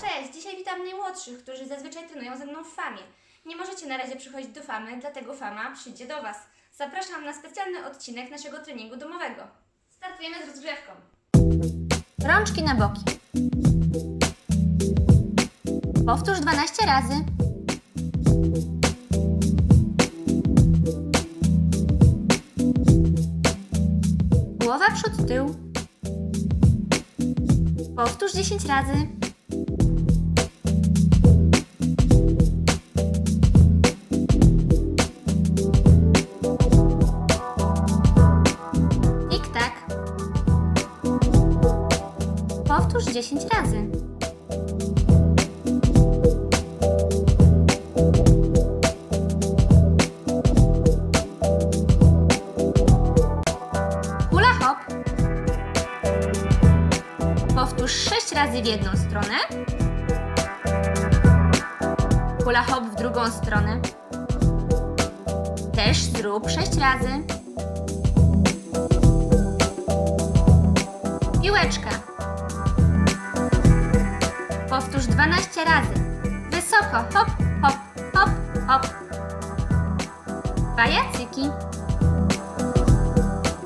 Cześć, dzisiaj witam najmłodszych, którzy zazwyczaj trenują ze mną w famie. Nie możecie na razie przychodzić do famy, dlatego fama przyjdzie do Was. Zapraszam na specjalny odcinek naszego treningu domowego. Startujemy z rozgrzewką. Rączki na boki. Powtórz 12 razy. Głowa przód, tył. Powtórz 10 razy. Tik-tak. Powtórz 10 razy. Razy w jedną stronę. Hula hop w drugą stronę. Też zrób 6 razy. Piłeczka. Powtórz 12 razy. Wysoko. Hop, hop, hop, hop. Pajacyki.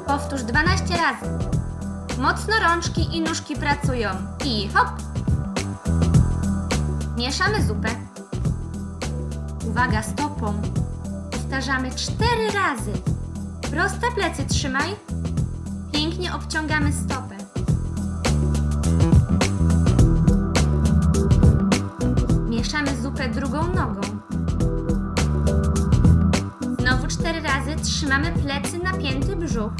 Powtórz 12 razy. Mocno rączki i nóżki pracują. I hop. Mieszamy zupę. Uwaga, stopą. Powtarzamy 4 razy. Proste plecy trzymaj. Pięknie obciągamy stopę. Mieszamy zupę drugą nogą. Znowu cztery razy trzymamy plecy napięty brzuch.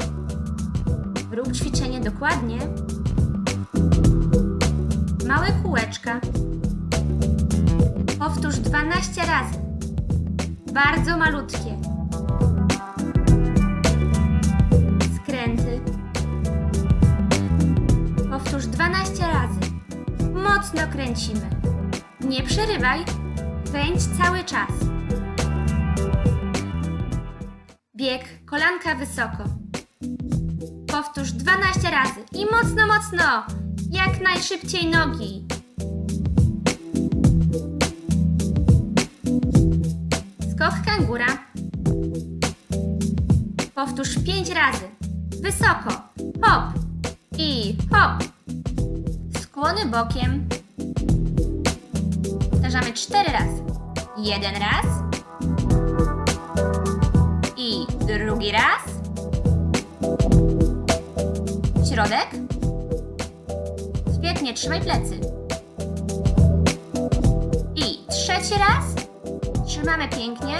Rób ćwiczenie dokładnie. Małe kółeczka. Powtórz 12 razy. Bardzo malutkie. Skręty. Powtórz 12 razy. Mocno kręcimy. Nie przerywaj. Kręć cały czas. Bieg, kolanka wysoko. Powtórz 12 razy i mocno, mocno. Jak najszybciej nogi. Skok kangura. Powtórz 5 razy. Wysoko. Hop. I hop. Skłony bokiem. Powtarzamy 4 razy. Jeden raz. Środek. Świetnie, trzymaj plecy. I trzeci raz. Trzymamy pięknie.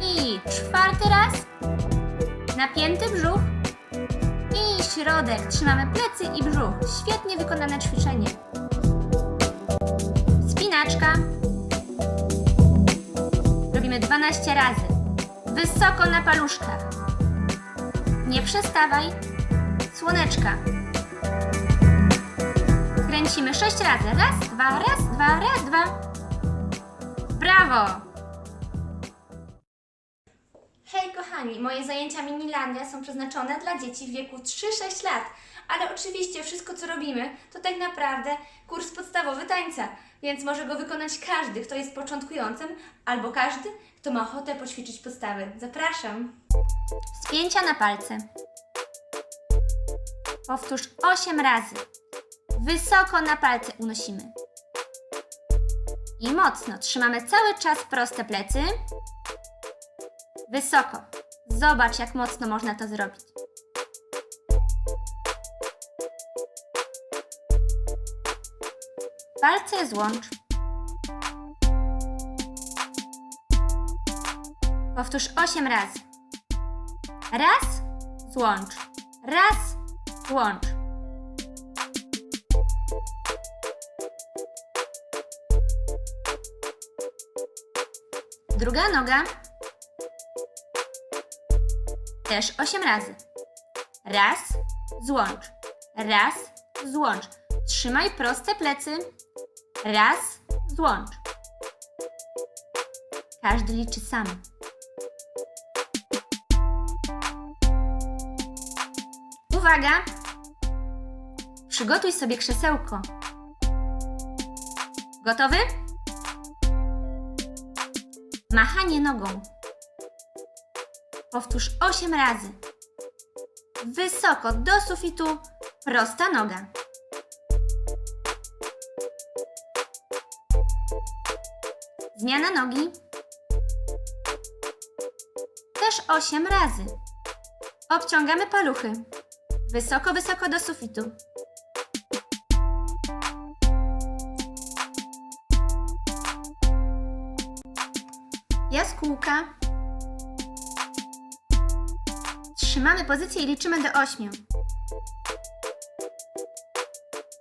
I czwarty raz. Napięty brzuch. I środek. Trzymamy plecy i brzuch. Świetnie wykonane ćwiczenie. Spinaczka. Robimy 12 razy. Wysoko na paluszkach. Nie przestawaj. Słoneczka. Kręcimy 6 razy. Raz, dwa, raz, dwa, raz, dwa. Brawo! Hej kochani, moje zajęcia Minilandia są przeznaczone dla dzieci w wieku 3-6 lat, ale oczywiście wszystko co robimy to tak naprawdę kurs podstawowy tańca, więc może go wykonać każdy, kto jest początkującym, albo każdy, kto ma ochotę poćwiczyć podstawy. Zapraszam! Spięcia na palce. Powtórz 8 razy. Wysoko na palce unosimy. I mocno trzymamy cały czas proste plecy. Wysoko. Zobacz, jak mocno można to zrobić. Palce złącz. Powtórz 8 razy. Raz, złącz. Raz, złącz. Druga noga. Też 8 razy. Raz, złącz. Raz, złącz. Trzymaj proste plecy. Raz, złącz. Każdy liczy sam. Uwaga! Przygotuj sobie krzesełko. Gotowy? Machanie nogą. Powtórz 8 razy. Wysoko do sufitu, prosta noga. Zmiana nogi. Też 8 razy. Obciągamy paluchy. Wysoko, wysoko do sufitu. Jaskółka. Trzymamy pozycję i liczymy do 8.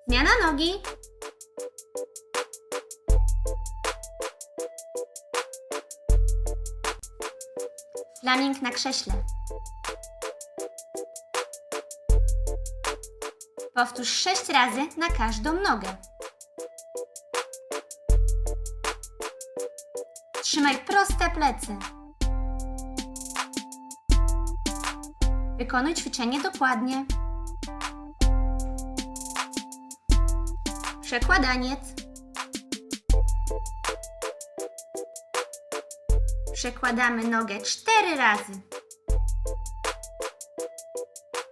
Zmiana nogi. Flaming na krześle. Powtórz 6 razy na każdą nogę. Trzymaj proste plecy. Wykonuj ćwiczenie dokładnie. Przekładaniec. Przekładamy nogę 4 razy.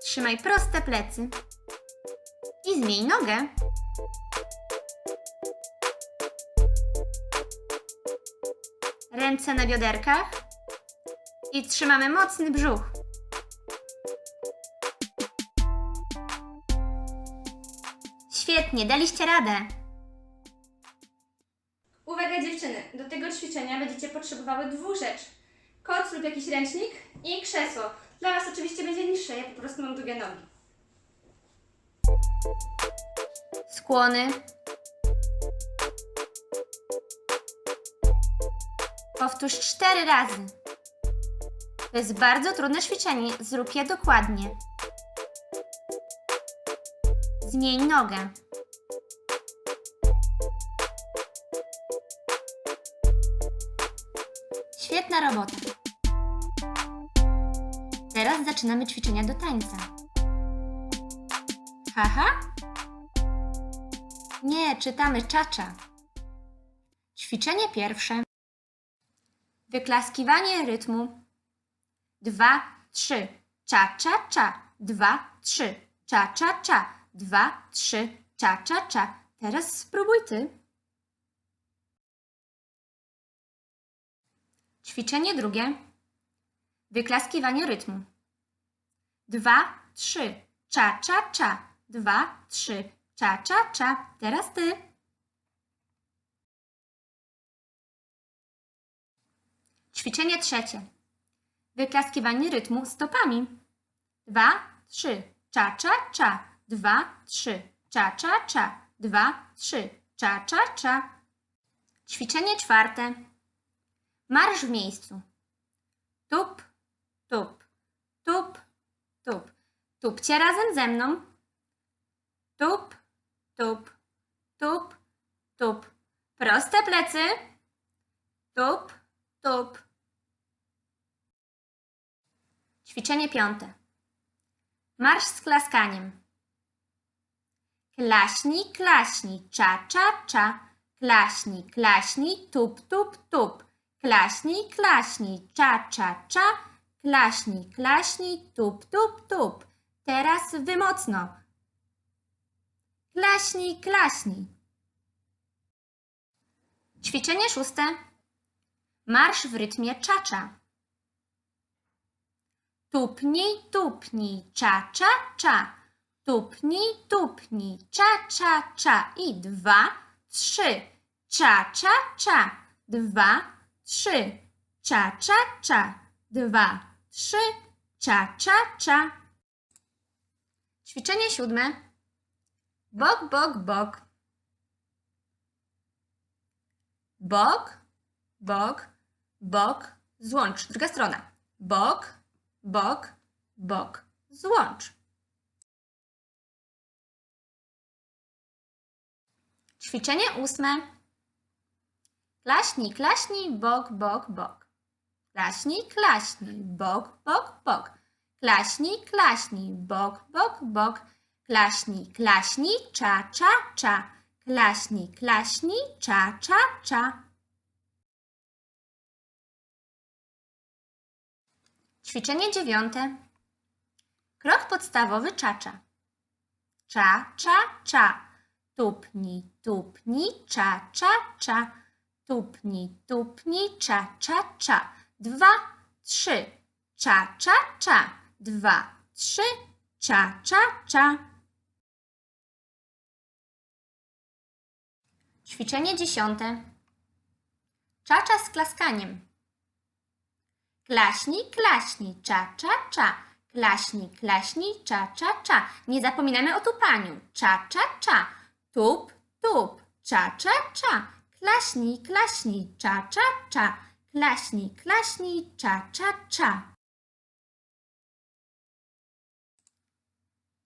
Trzymaj proste plecy. I zmień nogę. Ręce na bioderkach. I trzymamy mocny brzuch. Świetnie, daliście radę. Uwaga dziewczyny, do tego ćwiczenia będziecie potrzebowały dwóch rzeczy. Koc lub jakiś ręcznik i krzesło. Dla Was oczywiście będzie niższe, ja po prostu mam długie nogi. Skłony. Powtórz cztery razy. To jest bardzo trudne ćwiczenie. Zrób je dokładnie. Zmień nogę. Świetna robota. Teraz zaczynamy ćwiczenia do tańca. Haha. Nie, czytamy czacza. Ćwiczenie pierwsze. Wyklaskiwanie rytmu. Dwa, trzy. Cza, cza, cza. Dwa, trzy. Cza, cza, cza. Dwa, trzy. Cza, cza, cza. Teraz spróbuj ty. Ćwiczenie drugie. Wyklaskiwanie rytmu. Dwa, trzy. Cza, cza, cza. Dwa, trzy. Cza, cza, cza. Teraz ty. Ćwiczenie trzecie. Wyklaskiwanie rytmu stopami. Dwa, trzy. Cza, cza, cza. Dwa, trzy. Cza, cza, cza. Dwa, trzy. Cza, cza, cza. Ćwiczenie czwarte. Marsz w miejscu. Tup, tup, tup, tup. Tupcie razem ze mną. Tup, tup, tup, tup. Proste plecy. Tup, tup. Ćwiczenie piąte. Marsz z klaskaniem. Klaśnij, klaśnij, cza, cza, cza. Klaśnij, klaśnij, tup, tup, tup. Klaśnij, klaśnij, cza, cza, cza. Klaśnij, klaśnij, tup, tup, tup. Teraz wy mocno. Klaśnij, klaśnij. Ćwiczenie szóste. Marsz w rytmie czacza. Tupnij, tupnij, cza, cza, cza. Tupnij, tupnij, cza, cza, cza. I dwa, trzy. Cza, cza, cza. Dwa, trzy. Cza, cza, cza. Dwa, trzy. Cza, cza, cza. Ćwiczenie siódme. Bok, bok, bok. Bok, bok, bok, złącz. Druga strona. Bok, bok, bok, złącz. Ćwiczenie ósme. Klaśnij, klaśnij, bok, bok, bok. Klaśnij, klaśnij, bok, bok, bok. klaśnij, klaśnij, bok, bok, bok, klaśnij, klaśnij, cza, cza, cza, klaśnij, klaśnij, cza, cza, cza. Ćwiczenie dziewiąte. Krok podstawowy czacza. Cza, cza, cza. Tupnij, tupnij, cza, cza, cza. Tupnij, tupnij, cza, cza, cza. Dwa, trzy. Cza, cza, cza. Dwa, trzy. Cza, cza, cza. Ćwiczenie dziesiąte. Czacza z klaskaniem. Klaśnij, klaśnij, cza, cza, cza. Klaśnij, klaśnij, cza, cza, cza. Nie zapominamy o tupaniu. Cza, cza, cza. Tup, tup, cza, cza, cza. Klaśnij, klaśnij, cza, cza, cza. Klaśnij, klaśnij, cza, cza, cza.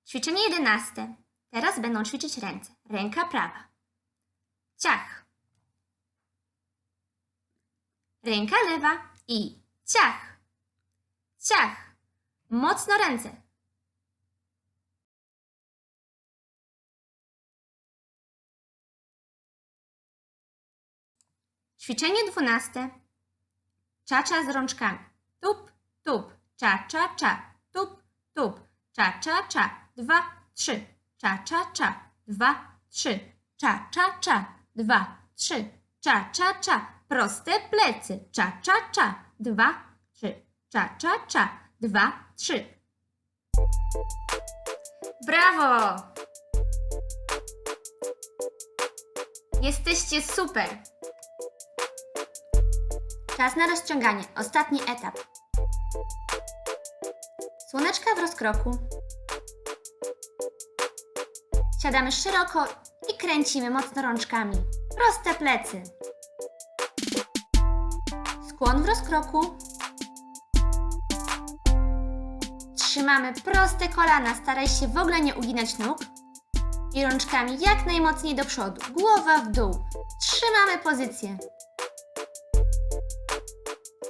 Ćwiczenie jedenaste. Teraz będą ćwiczyć ręce. Ręka prawa. Ciach. Ręka lewa i ciach. Ciach. Mocno ręce. Ćwiczenie dwunaste. Czacza z rączkami. Tup, tup, cza, cza, cza. Tup, tup, cza, cza, cza. Dwa, trzy. Cza, cza, cza. Dwa, trzy. Cza, cza, cza. Dwa, trzy. Cza, cza, cza. Proste plecy. Cza, cza, cza. Dwa, trzy. Cza, cza, cza. Dwa, trzy. Brawo! Jesteście super! Czas na rozciąganie. Ostatni etap. Słoneczka w rozkroku. Siadamy szeroko i kręcimy mocno rączkami. Proste plecy. Skłon w rozkroku. Trzymamy proste kolana, staraj się w ogóle nie uginać nóg. I rączkami jak najmocniej do przodu. Głowa w dół. Trzymamy pozycję.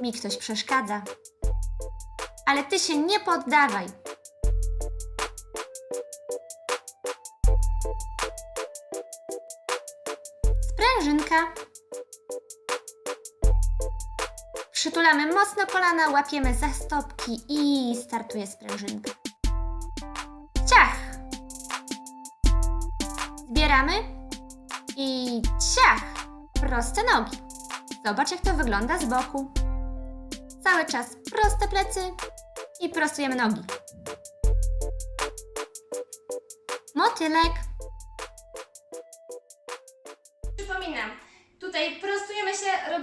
Mi ktoś przeszkadza. Ale ty się nie poddawaj. Sprężynka. Przytulamy mocno kolana, łapiemy za stopki i startuje sprężynka. Ciach! Zbieramy i ciach! Proste nogi. Zobacz, jak to wygląda z boku. Cały czas proste plecy i prostujemy nogi. Motylek.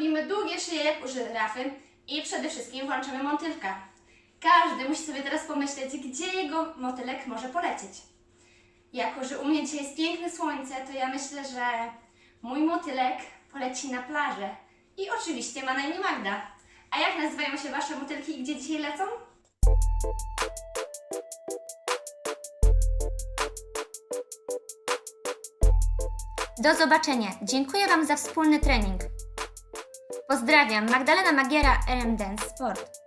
Robimy długie szyje jak u żyrafy i przede wszystkim włączamy motylka. Każdy musi sobie teraz pomyśleć, gdzie jego motylek może polecieć. Jako, że u mnie dzisiaj jest piękne słońce, to ja myślę, że mój motylek poleci na plażę. I oczywiście ma na imię Magda. A jak nazywają się Wasze motylki i gdzie dzisiaj lecą? Do zobaczenia. Dziękuję Wam za wspólny trening. Pozdrawiam, Magdalena Magiera, RM Dance Sport.